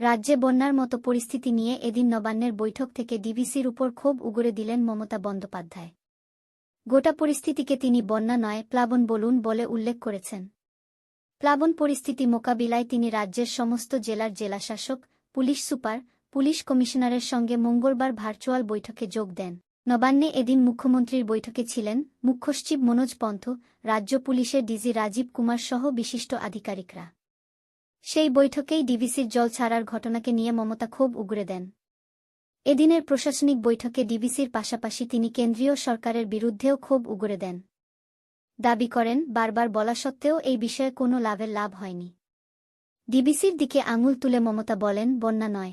রাজ্যে বন্যার মতো পরিস্থিতি নিয়ে এদিন নবান্নের বৈঠক থেকে ডিভিসির উপর ক্ষোভ উগরে দিলেন মমতা বন্দ্যোপাধ্যায়। গোটা পরিস্থিতিকে তিনি বন্যা নয়, প্লাবন বলুন বলে উল্লেখ করেছেন। প্লাবন পরিস্থিতি মোকাবিলায় তিনি রাজ্যের সমস্ত জেলার জেলাশাসক, পুলিশ সুপার, পুলিশ কমিশনারের সঙ্গে মঙ্গলবার ভার্চুয়াল বৈঠকে যোগ দেন। নবান্নে এদিন মুখ্যমন্ত্রীর বৈঠকে ছিলেন মুখ্যসচিব মনোজ পন্থ, রাজ্য পুলিশের ডিজি রাজীব কুমার সহ বিশিষ্ট আধিকারিকরা। সেই বৈঠকেই ডিভিসির জল ছাড়ার ঘটনাকে নিয়ে মমতা ক্ষোভ উগরে দেন। এদিনের প্রশাসনিক বৈঠকে ডিভিসির পাশাপাশি তিনি কেন্দ্রীয় সরকারের বিরুদ্ধেও ক্ষোভ উগরে দেন। দাবি করেন, বারবার বলা সত্ত্বেও এই বিষয়ে কোনো লাভের লাভ হয়নি। ডিবিসির দিকে আঙুল তুলে মমতা বলেন, বন্যা নয়।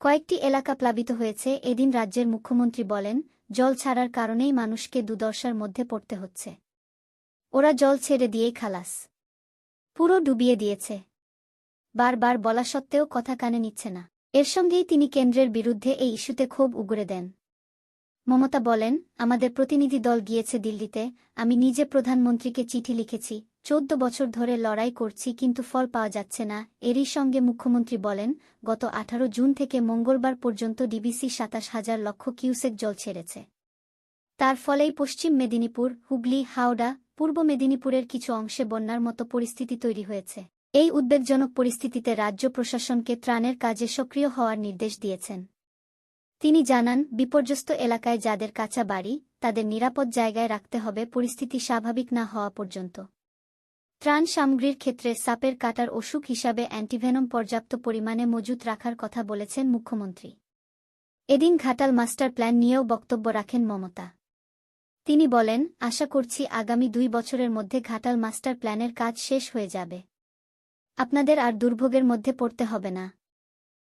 কয়েকটি এলাকা প্লাবিত হয়েছে। এদিন রাজ্যের মুখ্যমন্ত্রী বলেন, জল ছাড়ার কারণেই মানুষকে দুর্দশার মধ্যে পড়তে হচ্ছে। ওরা জল ছেড়ে দিয়েই খালাস। পুরো ডুবিয়ে দিয়েছে। বারবার বলা সত্ত্বেও কথা কানে নিচ্ছে না। এর সঙ্গেই তিনি কেন্দ্রের বিরুদ্ধে এই ইস্যুতে ক্ষোভ উগরে দেন। মমতা বলেন, আমাদের প্রতিনিধি দল গিয়েছে দিল্লিতে। আমি নিজে প্রধানমন্ত্রীকে চিঠি লিখেছি। চোদ্দ বছর ধরে লড়াই করছি কিন্তু ফল পাওয়া যাচ্ছে না। এরই সঙ্গে মুখ্যমন্ত্রী বলেন, গত আঠারো জুন থেকে মঙ্গলবার পর্যন্ত ডিবিসি সাতাশ হাজার লক্ষ কিউসেক জল ছেড়েছে। তার ফলেই পশ্চিম মেদিনীপুর, হুগলি, হাওড়া, পূর্ব মেদিনীপুরের কিছু অংশে বন্যার মতো পরিস্থিতি তৈরি হয়েছে। এই উদ্বেগজনক পরিস্থিতিতে রাজ্য প্রশাসনকে ত্রাণের কাজে সক্রিয় হওয়ার নির্দেশ দিয়েছেন। তিনি জানান, বিপর্যস্ত এলাকায় যাদের কাঁচা বাড়ি, তাদের নিরাপদ জায়গায় রাখতে হবে, পরিস্থিতি স্বাভাবিক না হওয়া পর্যন্ত। ত্রাণ সামগ্রীর ক্ষেত্রে সাপের কাটার অসুখ হিসাবে অ্যান্টিভেনম পর্যাপ্ত পরিমাণে মজুত রাখার কথা বলেছেন মুখ্যমন্ত্রী। এদিন ঘাটাল মাস্টার প্ল্যান নিয়েও বক্তব্য রাখেন মমতা। তিনি বলেন, আশা করছি আগামী দুই বছরের মধ্যে ঘাটাল মাস্টার প্ল্যানের কাজ শেষ হয়ে যাবে। আপনাদের আর দুর্ভোগের মধ্যে পড়তে হবে না।